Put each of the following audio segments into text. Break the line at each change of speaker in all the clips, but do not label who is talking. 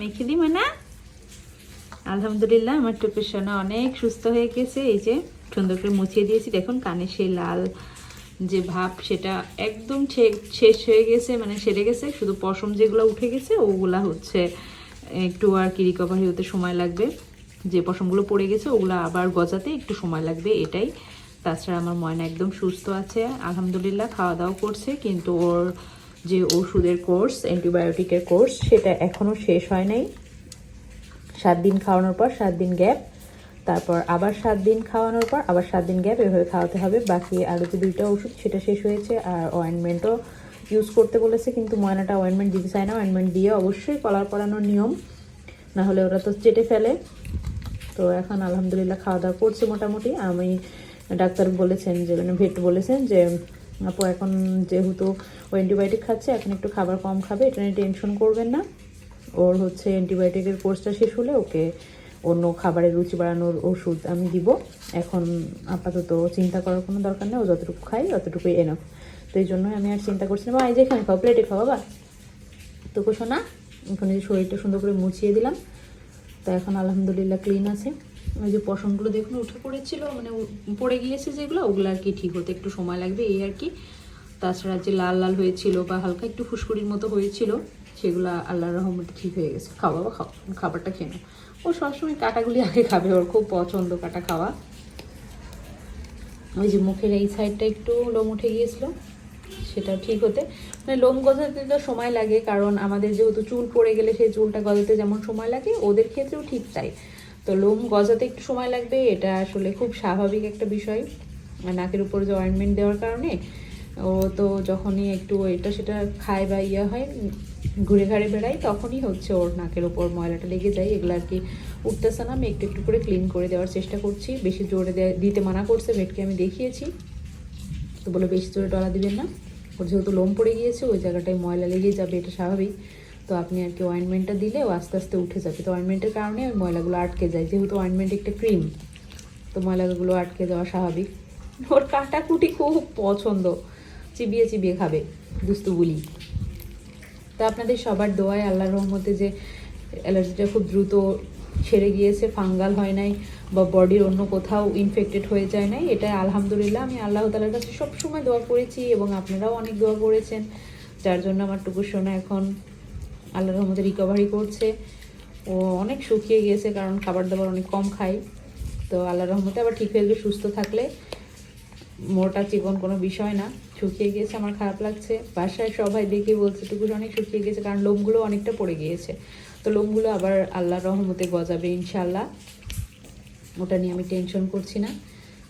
মেখে দিই মানে? আলহামদুলিল্লাহ, আমার টুকুর সোনা অনেক সুস্থ হয়ে গেছে। এই যে সুন্দর করে মুছিয়ে দিয়েছি। দেখুন, কানে সেই লাল যে ভাব, সেটা একদম শেষ হয়ে গেছে মানে সেরে গেছে। শুধু পশম যেগুলো উঠে গেছে, ওগুলা হচ্ছে একটু আর কি রিকভারি হতে সময় লাগবে। যে পশমগুলো পড়ে গেছে, ওগুলো আবার গজাতে একটু সময় লাগবে, এটাই। তাছাড়া আমার ময়না একদম সুস্থ আছে, আলহামদুলিল্লাহ খাওয়া দাওয়া করছে, কিন্তু ওর যে ওষুধের কোর্স, অ্যান্টিবায়োটিকের কোর্স, সেটা এখনও শেষ হয় নাই। সাত দিন খাওয়ানোর পর সাত দিন গ্যাপ, তারপর আবার সাত দিন খাওয়ানোর পর আবার সাত দিন গ্যাপ এভাবে খাওয়াতে হবে। বাকি আরও যে দুইটা ওষুধ, সেটা শেষ হয়েছে। আর অয়েনমেন্টও ইউজ করতে বলেছে, কিন্তু ময়নাটা অয়েনমেন্ট দিতে চায় না। অয়েনমেন্ট দিয়ে অবশ্যই কলার পরানোর নিয়ম। না হলে ওরা তো চেটে ফেলে। তো এখন আলহামদুলিল্লাহ খাওয়া দাওয়া করছে মোটামুটি। আমি ডাক্তার বলেছেন যে মানে ভেট বলেছেন যে আপু, এখন যেহেতু ও অ্যান্টিবায়োটিক খাচ্ছে, এখন একটু খাবার কম খাবে, এটা নিয়ে টেনশন করবেন না। ওর হচ্ছে অ্যান্টিবায়োটিকের কোর্সটা শেষ হলে ওকে অন্য খাবারের রুচি বাড়ানোর ওষুধ আমি দিব। এখন আপাতত চিন্তা করার কোনো দরকার নেই, ও যতটুকু খাই ততটুকুই এনাফ তো এই জন্যই আমি আর চিন্তা করছি না। বা এই যে এখানে খাও প্লেটে খাও, বাবা। তো শোনা ওখানে যে শরীরটা সুন্দর করে মুছিয়ে দিলাম। তো এখন আলহামদুলিল্লাহ ক্লিন আছে। ওই যে পশমগুলো দেখুন, উঠে পড়েছিল মানে পড়ে গিয়েছে যেগুলো, ওগুলো আর কি ঠিক হতে একটু সময় লাগবে, এই আর কি। তাছাড়া যে লাল লাল হয়েছিল বা হালকা একটু ফুসকুড়ির মতো হয়েছিল, সেগুলো আল্লাহর রহমতে ঠিক হয়ে গেছে। খাওয়া খাও, খাবারটা খেয়ে নাও। ও সবসময় কাটাগুলি আগে খাবে, ওর খুব পছন্দ কাটা খাওয়া। ওই যে মুখের এই সাইডটা একটু লোম উঠে গিয়েছিল, সেটা ঠিক হতে। মানে লোম গজাতে তো সময় লাগে, কারণ আমাদের যেহেতু চুল পড়ে গেলে সেই চুলটা গজাতে যেমন সময় লাগে, ওদের ক্ষেত্রেও ঠিক তাই। তো লোম গজাতে একটু সময় লাগবে, এটা আসলে খুব স্বাভাবিক একটা বিষয়। নাকের উপর যে অয়েন্টমেন্ট দেওয়ার কারণে। ও তো যখনই একটু এটা সেটা খায় বা ইয়ে হয়, ঘুরে ঘাড়ে বেড়ায়, তখনই হচ্ছে ওর নাকের ওপর ময়লাটা লেগে যায়। এগুলো আর কি উঠতেছে না, আমি একটু একটু করে ক্লিন করে দেওয়ার চেষ্টা করছি। বেশি জোরে দিতে মানা করছে, ভেটকে আমি দেখিয়েছি। তো বলে বেশি জোরে ডলা দিবেন না। ওর যেহেতু লোম পড়ে গিয়েছে, ওই জায়গাটায় ময়লা লেগে যাবে, এটা স্বাভাবিক। তো আপনি আর কি অয়েনমেন্টটা দিলে ও আস্তে আস্তে উঠে যাবে। তো অয়েনমেন্টের কারণে ওই ময়লাগুলো আটকে যায়। যেহেতু অয়েনমেন্ট একটা ক্রিম তো ময়লাগুলো আটকে যাওয়া স্বাভাবিক। ওর কাটাকুটি খুব পছন্দ। চিবিয়ে চিবিয়ে খাবে, দুস্তু বলি। তো আপনাদের সবার দোয়ায় আল্লাহর রহমতে যে অ্যালার্জিটা খুব দ্রুত ছেড়ে গিয়েছে, ফাঙ্গাল হয় নাই বা বডির অন্য কোথাও ইনফেক্টেড হয়ে যায় নাই এটা আলহামদুলিল্লাহ। আমি আল্লাহ তালার কাছে সবসময় দোয়া করেছি এবং আপনারাও অনেক দোয়া করেছেন। যার জন্য আমার টুকু সোনা এখন আল্লাহর রহমতে রিকভারি করছে। ও অনেক শুকিয়ে গিয়েছে কারণ খাবার দাবার অনেক কম খায়। তো আল্লাহর রহমতে আবার ঠিক হয়ে সুস্থ থাকলে। মোটা চিকন কোনো বিষয় না। শুকিয়ে গিয়েছে, আমার খারাপ লাগছে। বাসায় সবাই দেখে বলছে টুকুস অনেক শুকিয়ে গিয়েছে কারণ লোমগুলো অনেকটা পড়ে গিয়েছে। তো লোমগুলো আবার আল্লাহর রহমতে গজাবে ইনশাল্লাহ ওটা নিয়ে আমি টেনশন করছি না।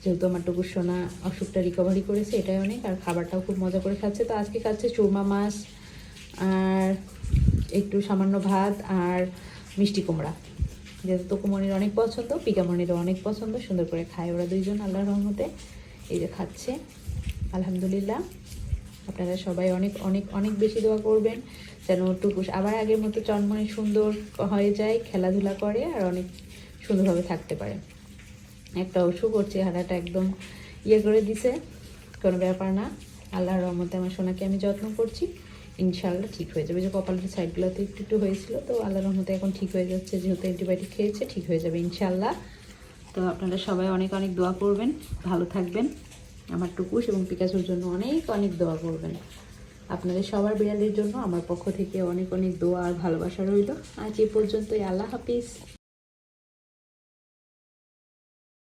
যেহেতু আমার টুকুর সোনা অসুখটা রিকভারি করেছে, এটাই অনেক। আর খাবারটাও খুব মজা করে খাচ্ছে। তো আজকে খাচ্ছে চুরমা মাছ আর একটু সামান্য ভাত আর মিষ্টি কুমড়া। যেহেতু তোকুমণির অনেক পছন্দ পিকামণিরও অনেক পছন্দ, সুন্দর করে খায় ওরা দুইজন আল্লাহর রহমতে। এই যে খাচ্ছে। আলহামদুলিল্লাহ। আপনারা সবাই অনেক অনেক অনেক বেশি দোয়া করবেন যেন টুকুস আবার আগের মতো চনমনে সুন্দর হয়ে যায়, খেলাধুলা করে আর অনেক সুন্দরভাবে থাকতে পারে। একটা অসুখ, ওর চেহারাটা একদম ইয়ে করে দিছে। কোনো ব্যাপার না। আল্লাহর রহমতে আমার সোনাকে আমি যত্ন করছি। ইনশাল্লাহ ঠিক হয়ে যাবে। যে কপালের সাইডগুলোতে একটু একটু হয়েছিল, তো আল্লাহর রহমতে এখন ঠিক হয়ে যাচ্ছে। যেহেতু অ্যান্টিবায়োটিক খেয়েছে, ঠিক হয়ে যাবে ইনশাল্লাহ তো আপনারা সবাই অনেক অনেক দোয়া করবেন। ভালো থাকবেন। আমার টুকুস এবং পিকাসোর জন্য অনেক অনেক দোয়া করবেন। আপনাদের সবার বিড়ালের জন্য আমার পক্ষ থেকে অনেক অনেক দোয়া আর ভালোবাসা রইল। আজ এ পর্যন্তই। আল্লাহ হাফিজ।